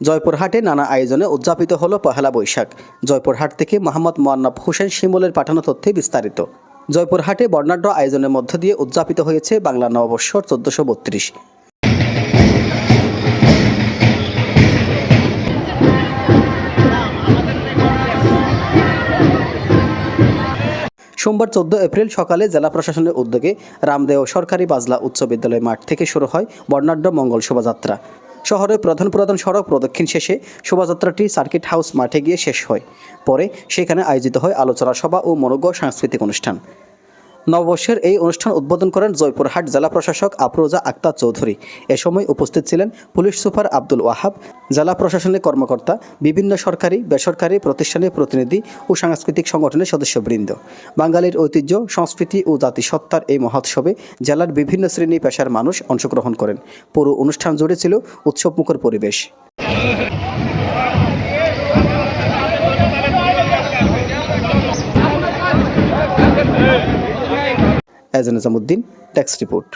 জয়পুরহাটে নানা আয়োজনে উদযাপিত হলো পহেলা বৈশাখ। জয়পুরহাট থেকে মোহাম্মদ মোয়ান্নাব হোসেন শিমলের পাঠানো তথ্যে বিস্তারিত। জয়পুরহাটে বর্ণাঢ্য আয়োজনের মধ্য দিয়ে উদযাপিত হয়েছে বাংলা নববর্ষর চোদ্দশো বত্রিশ। সোমবার চোদ্দ এপ্রিল সকালে জেলা প্রশাসনের উদ্যোগে রামদেও সরকারি বাজলা উচ্চ বিদ্যালয় মাঠ থেকে শুরু হয় বর্ণাঢ্য মঙ্গল শোভাযাত্রা। শহরের প্রধান প্রধান সড়ক প্রদক্ষিণ শেষে শোভাযাত্রাটি সার্কিট হাউস মাঠে গিয়ে শেষ হয়। পরে সেখানে আয়োজিত হয় আলোচনা সভা ও মনোজ্ঞ সাংস্কৃতিক অনুষ্ঠান। নববর্ষের এই অনুষ্ঠান উদ্বোধন করেন জয়পুরহাট জেলা প্রশাসক আফরোজা আক্তার চৌধুরী। এ সময় উপস্থিত ছিলেন পুলিশ সুপার আব্দুল ওয়াহাব, জেলা প্রশাসনের কর্মকর্তা, বিভিন্ন সরকারি, বেসরকারি প্রতিষ্ঠানের প্রতিনিধি ও সাংস্কৃতিক সংগঠনের সদস্যবৃন্দ। বাঙালির ঐতিহ্য, সংস্কৃতি ও জাতিসত্তার এই মহোৎসবে জেলার বিভিন্ন শ্রেণি পেশার মানুষ অংশগ্রহণ করেন। পুরো অনুষ্ঠান জুড়ে ছিল উৎসবমুখর পরিবেশ। এজান নিজামুদ্দিন ট্যাক্স রিপোর্ট